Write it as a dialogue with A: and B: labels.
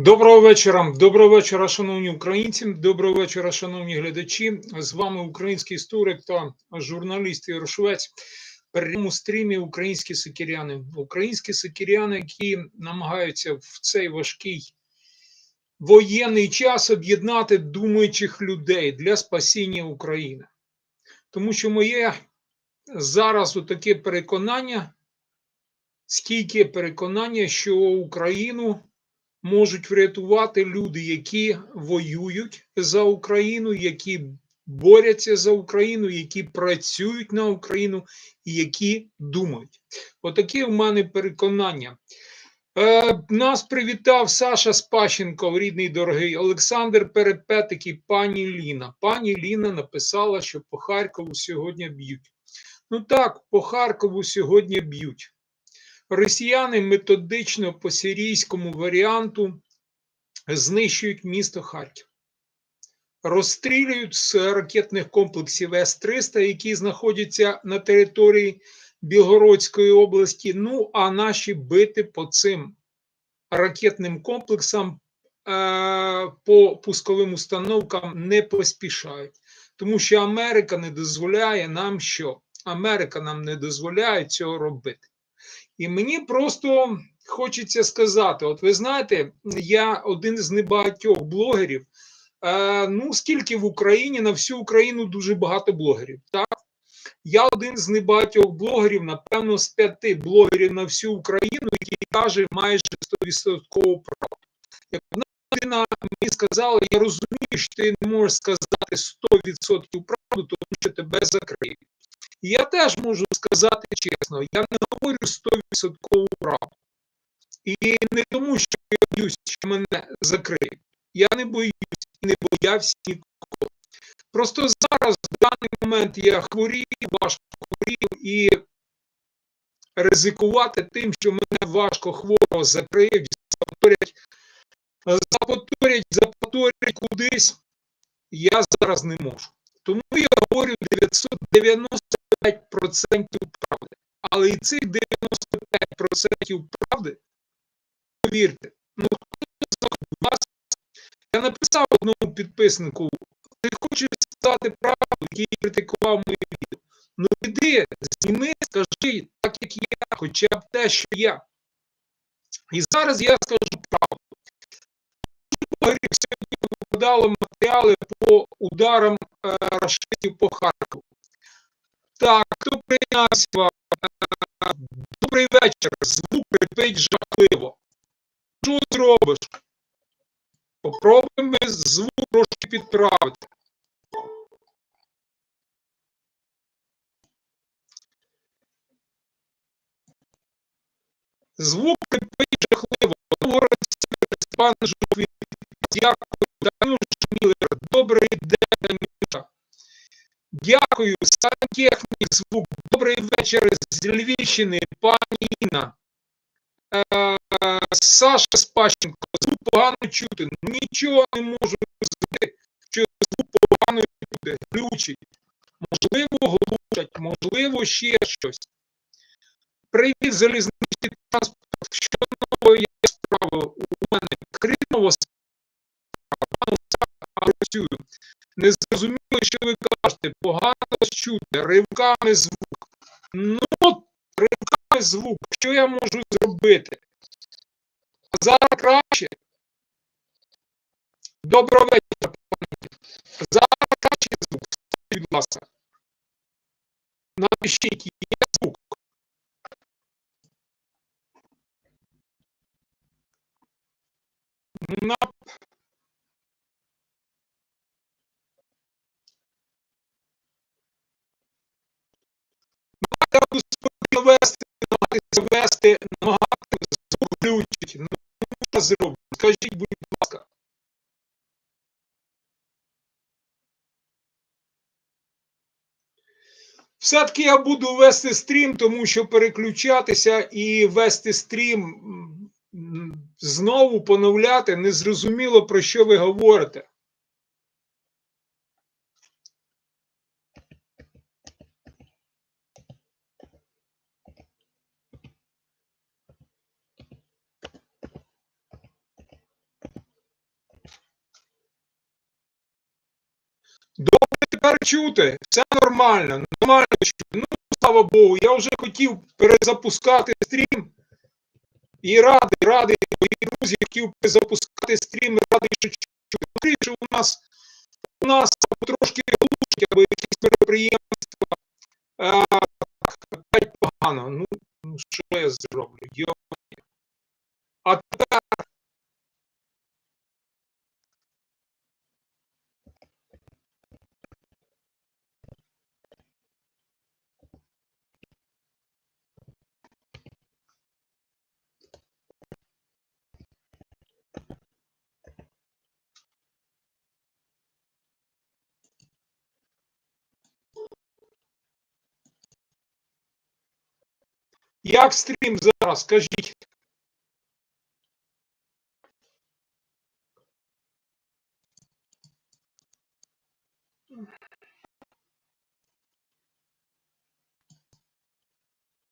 A: Доброго вечора. Доброго вечора, шановні українці. Доброго вечора, шановні глядачі. З вами український історик та журналіст Ігор Швець. Прямому стрімі українські сокиряни. Українські сокиряни, які намагаються в цей важкий воєнний час об'єднати думаючих людей для спасіння України. Тому що моє зараз таке переконання, стійке переконання, що Україну можуть врятувати люди, які воюють за Україну, які борються за Україну, які працюють на Україну і які думають. Отакі в мене переконання. Е, нас привітав Саша Спащенко, рідний дорогий Олександр Перепетик і пані Ліна. Пані Ліна написала, що по Харкову сьогодні б'ють. Ну так, по Харкову сьогодні б'ють. Росіяни методично по сирійському варіанту знищують місто Харків, розстрілюють з ракетних комплексів С-300, які знаходяться на території Білгородської області. Ну, а наші бити по цим ракетним комплексам е- по пусковим установкам не поспішають, тому що Америка не дозволяє нам що? Америка нам не дозволяє цього робити. І мені просто хочеться сказати: от ви знаєте, я один з небагатьох блогерів. Е, ну, скільки в Україні на всю Україну дуже багато блогерів. Так? Я один з небагатьох блогерів, напевно, з п'яти блогерів на всю Україну, який каже майже 100% правду. Як одна людина мені сказала, я розумію, що ти не можеш сказати 100% правду, тому що тебе закриють. Я теж можу сказати чесно, я не говорю 100% правду. І не тому, що я боюсь, що мене закриють. Я не боюсь і не боявся ніколи. Просто зараз, в даний момент, я хворію, важко хворію і ризикувати тим, що мене важко хворого закриють, запоторять, запоторять, запоторять кудись, я зараз не можу. Тому я говорю 995% правди. Але і цих 95% правди, повірте, ну вас, я написав одному підписнику, ти хочеш сказати правду, який критикував моє відео. Ну іди, зніми, скажи так, як я, хоча б те, що я. І зараз я скажу правду. Сьогодні випадали матеріали по ударам е, рашистів по Харкову. Так, хто прийнявся? Е, добрий вечір. Звук крипить жахливо. Що зробиш? Попробуємо звук трошки підправити. Звук крипить жахливо. Пан Жовін, дякую, Даню Шмілер, добрий день. Дякую, сантехнік звук. Добрий вечір з Львівщини, пані Інна. Е, Саша Спащенко, звук погано чути. Нічого не можу сказати, що звук погано чути, глючить. Можливо, глушать, можливо, ще щось. Привіт, залізничний транспорт. Що нового є справи у мене? Кримово працюю. Не зрозуміло, що ви кажете, погано чути, ривками звук. Ну, ривками звук. Що я можу зробити? Зараз краще. Доброго вечора, пані. Зараз краще звук. Будь ласка. Напишіть, є звук. На господи вести, намагатися вести, намагатися звук. Ну, що зробити? Скажіть, будь ласка. Все-таки я буду вести стрім, тому що переключатися і вести стрім знову поновляти незрозуміло, про що ви говорите. Чути, все нормально, нормально. Ну, слава Богу, я вже хотів перезапускати стрім. І радий, радий, мої друзі, хотів перезапускати стрім, радий, що чути. Що у нас у нас трошки глушить, або якісь мероприємства. А, опять погано. Ну, ну, що я зроблю? Йо. А тепер як стрім зараз? Скажіть.